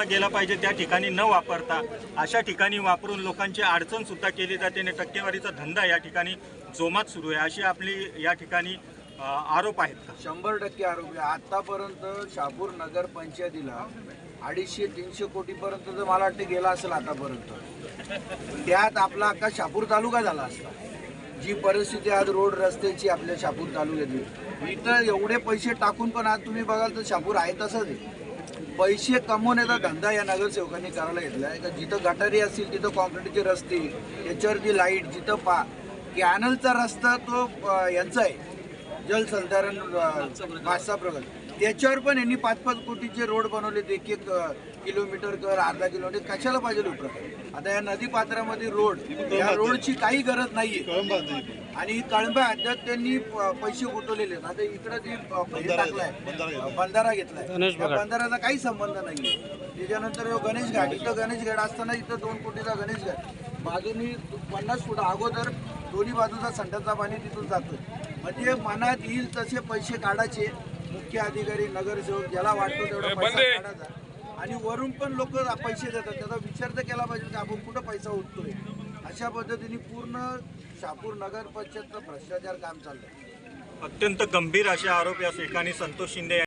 वापरला गेला पाहिजे त्या ठिकाणी न वापरता. अशा ठिकाणी वापरून लोकांची अडचण सुद्धा केली जाते आणि टक्केवारीचा धंदा या ठिकाणी जोमात सुरू आहे. अशी आपली या ठिकाणी आरोप आहेत का? शंभर टक्के आरोप आतापर्यंत शापूर नगर पंचायतीला अडीचशे तीनशे कोटीपर्यंत तर मला वाटतं गेला असेल आतापर्यंत त्यात आपला अख्खा शापूर तालुका झाला असता. जी परिस्थिती आज रोड रस्त्याची आपल्या शापूर तालुक्यातली. इथं एवढे पैसे टाकून पण आज तुम्ही बघाल तर शापूर आहे तसंच आहे. पैसे कमवण्याचा धंदा या नगरसेवकांनी करायला घेतला आहे. का जिथं गटारी असतील तिथं कॉन्क्रीटचे रस्ते याच्यावरती लाइट जिथं पा कॅनलचा रस्ता तो यांचा आहे. जलसंधारण पाचसा प्रकल्प त्याच्यावर पण यांनी पाच पाच कोटीचे रोड बनवले एक एक किलोमीटर कर अर्धा किलोमीटर कशाला पाहिजे प्रकल्प आता या नदी पात्रामध्ये रोड या रोडची काही गरज नाहीये. आणि कळंबा अद्याप त्यांनी पैसे गुंतवलेले आहेत. आता इकडं जी हे टाकलाय बंधारा घेतलाय. बंधाऱ्याचा काही संबंध नाहीये. त्याच्यानंतर गणेश घाट. इथं गणेश घाट असताना इथं दोन कोटीचा गणेश घाट. बाजूनी पन्नास फूट अगोदर दोन्ही बाजूचा संडाचा पाणी तिथून जातो. म्हणजे मनात येईल तसे पैसे काढायचे. मुख्य अधिकारी नगरसेवक ज्याला वाटतो तेवढा पैसा काढायचा आणि वरून पण लोक पैसे देतात. त्याचा विचार तर केला पाहिजे की आपण कुठं पैसा उठतोय. अशा पद्धतीने पूर्ण शहापूर नगर पंचायतचं भ्रष्टाचार काम चाललंय. अत्यंत गंभीर असे आरोप या ठिकाणी संतोष शिंदे